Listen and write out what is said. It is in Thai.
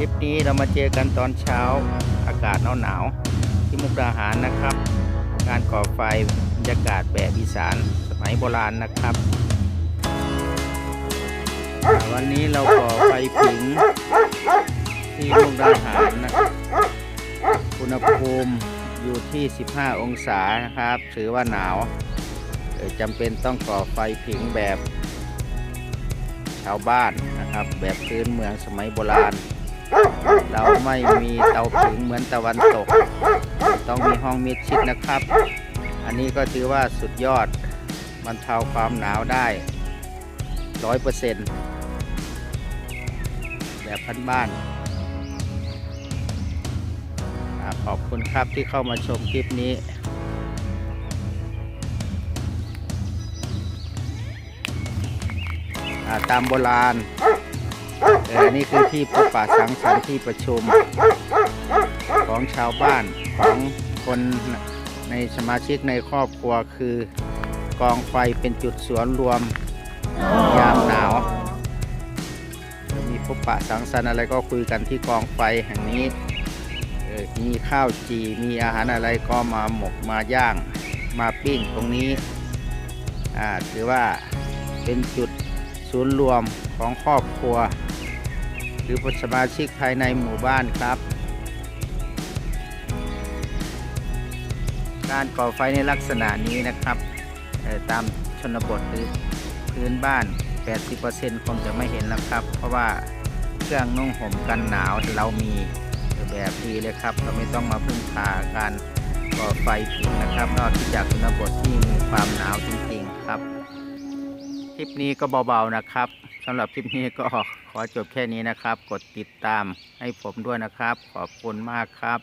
ลิปนี้เรามาเจอกันตอนเช้าอากาศหนาวๆที่มุกดาหารนะครับ การก่อไฟบรรยากาศแบบอีสานสมัยโบราณนะครับ วันนี้เราก่อไฟผิงที่มุกดาหารนะครับอุณหภูมิอยู่ที่ 15 องศานะครับ ถือว่าหนาวจำเป็นต้องก่อไฟผิงแบบชาวบ้านนะครับ แบบพื้นเมืองสมัยโบราณ เราไม่มีเตาผิงเหมือนตะวันตก ต้องมีห้องมิดชิดนะครับ อันนี้ก็ถือว่าสุดยอดบรรเทาความหนาวได้ร้อยเปอร์เซ็นต์แบบพันบ้านขอบคุณครับที่เข้ามาชมคลิปนี้ตามโบราณ เออนี่คือที่พบปะสังสรรค์ที่ประชุม ของชาวบ้านของคนในสมาชิกในครอบครัวคือกองไฟเป็นจุดสวนรวมยามหนาว มีพบปะสังสรรค์อะไรก็คุยกันที่กองไฟแห่งนี้มีข้าวจี มีอาหารอะไรก็มาหมกมาย่าง มาปิ้งตรงนี้ถือว่าเป็นจุดศูนย์รวมของครอบครัว รือสมาชิกภายในหมู่บ้านครับ การก่อไฟในลักษณะนี้นะครับตามชนบทหรือพื้นบ้าน 80%คงจะไม่เห็นแล้วครับ เพราะว่าเครื่องนุ่งห่มกันหนาวเรามีแบบดีเลยครับ เราไม่ต้องมาพึ่งพาการก่อไฟผิงนะครับ นอกจากชนบทที่มีความหนาวจริงๆครับ คลิปนี้ก็เบาๆนะครับสำหรับคลิปนี้ก็ ขอจบแค่นี้นะครับ กดติดตามให้ผมด้วยนะครับ ขอบคุณมากครับ